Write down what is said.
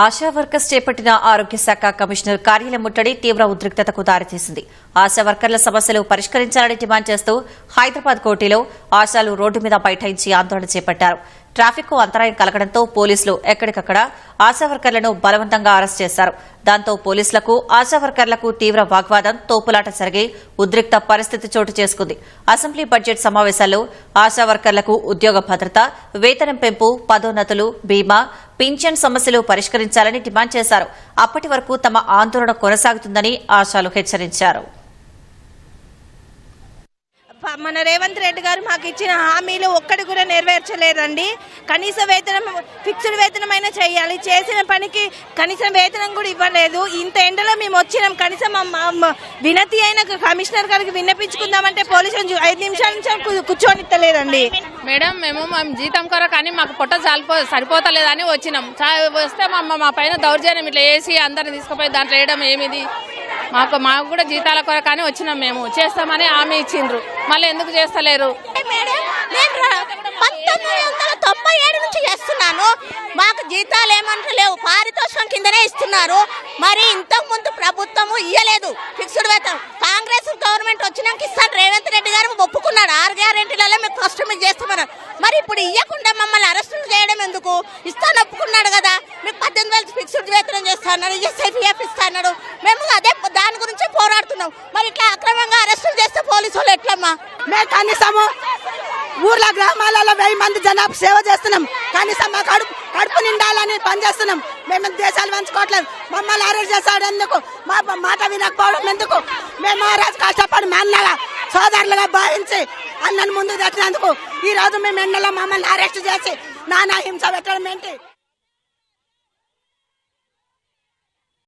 ASHA workers చేపట్టిన ఆరోగ్య శాఖ కమిషనర్ కార్యాలయం ముట్టడి తీవ్ర ఉద్రిక్తతకు దారితీసింది. ఆశా వర్కర్ల సమస్యలు పరిష్కరించాలని డిమాండ్ చేస్తూ హైదరాబాద్ కోటిలో ఆశాలు రోడ్డు మీద బైఠాయించి ఆందోళన చేపట్టారు. ట్రాఫిక్కు అంతరాయం కలగడంతో పోలీసులు ఎక్కడికక్కడ ఆశా వర్కర్లను బలవంతంగా అరెస్ట్ చేశారు. దాంతో పోలీసులకు ఆశావర్కర్లకు తీవ్ర వాగ్వాదం తోపులాట జరిగి ఉద్రిక్త పరిస్థితి చోటు చేసుకుంది. అసెంబ్లీ బడ్జెట్ సమావేశాల్లో ఆశావర్కర్లకు ఉద్యోగ భద్రత వేతనం పెంపు పదోన్నతులు బీమా పింఛన్ సమస్యలు పరిష్కరించాలని డిమాండ్ చేశారు. అప్పటి వరకు తమ ఆందోళన కొనసాగుతుందని ఆశాలు హెచ్చరించారు. మన రేవంత్ రెడ్డి గారు మాకు ఇచ్చిన హామీలు ఒక్కటి కూడా నెరవేర్చలేదండి. కనీస వేతనం ఫిక్స్డ్ వేతనమైనా చేయాలి. చేసిన పనికి కనీసం వేతనం కూడా ఇవ్వలేదు. ఇంత ఎండలో మేము వచ్చినాం. కనీసం వినతి అయిన కమిషనర్ గారికి విన్నపించుకుందామంటే పోలీసులు ఐదు నిమిషాల నుంచి కూర్చోనిత్తలేదండి. మేడం మేము మా జీతం కొర కానీ మాకు పొట్ట సరిపో సరిపోతలేదని వచ్చినాం. చా- వస్తే మా మా పైన దౌర్జన్యం. ఇట్లా వేసి అందరిని తీసుకుపోయి దాంట్లో వేయడం ఏమిది? మాకు మాకు కూడా జీతాల కొరకు అని వచ్చినాం మేము. చేస్తామని హామీ ఇచ్చిండ్రు. మళ్ళీ ఎందుకు చేస్తలేరు? నేను పంతొమ్మిది వందల తొంభై ఏడు నుంచి చేస్తున్నాను. మాకు జీతాలు ఏమంటారు లేవు. పారితోషికం కిందనే ఇస్తున్నారు. మరి ఇంతకు ముందు ప్రభుత్వము ఇయ్యలేదు. ఫిక్స్డ్ వేతనం. కాంగ్రెస్ గవర్నమెంట్ వచ్చినాక ఇస్తాను. రేవంత్ రెడ్డి గారు ఒప్పుకున్నాడు. ఆరు గ్యారెంటీలలో మేము ఫస్ట్ మీకు చేస్తామన్నారు. మరి ఇప్పుడు ఇవ్వకుండా మమ్మల్ని అరెస్టులు చేయడం ఎందుకు? ఇస్తాను ఒప్పుకున్నాడు కదా. మీకు పద్దెనిమిది వేలు ఫిక్స్డ్ వేతనం చేస్తాను ఈఎస్ఐఫిఎఫ్ ఇస్తాడు మేము అదే దాని గురించే పోరాడుతున్నాం మరి ఇట్లా అక్రమంగా అరెస్టులు చేస్తే పోలీసు వాళ్ళు ఎట్లమ్మా? మేము కనీసము ఊర్ల గ్రామాలలో వెయ్యి మంది జనాభా సేవ చేస్తున్నాం. కనీసం మా కడుపు కడుపు నిండాలని పనిచేస్తున్నాం మేము దేశాలు పంచుకోవట్లేదు? మమ్మల్ని అరెస్ట్ చేస్తాడు ఎందుకు? మా మాట వినకపోవడం ఎందుకు? మేము ఆ రోజు కష్టపడి మా సోదరులుగా భావించి అన్నను ముందుకు తెచ్చినందుకు ఈ రోజు మేము ఎండలో మమ్మల్ని అరెస్ట్ చేసి నానా హింస పెట్టడం ఏంటి?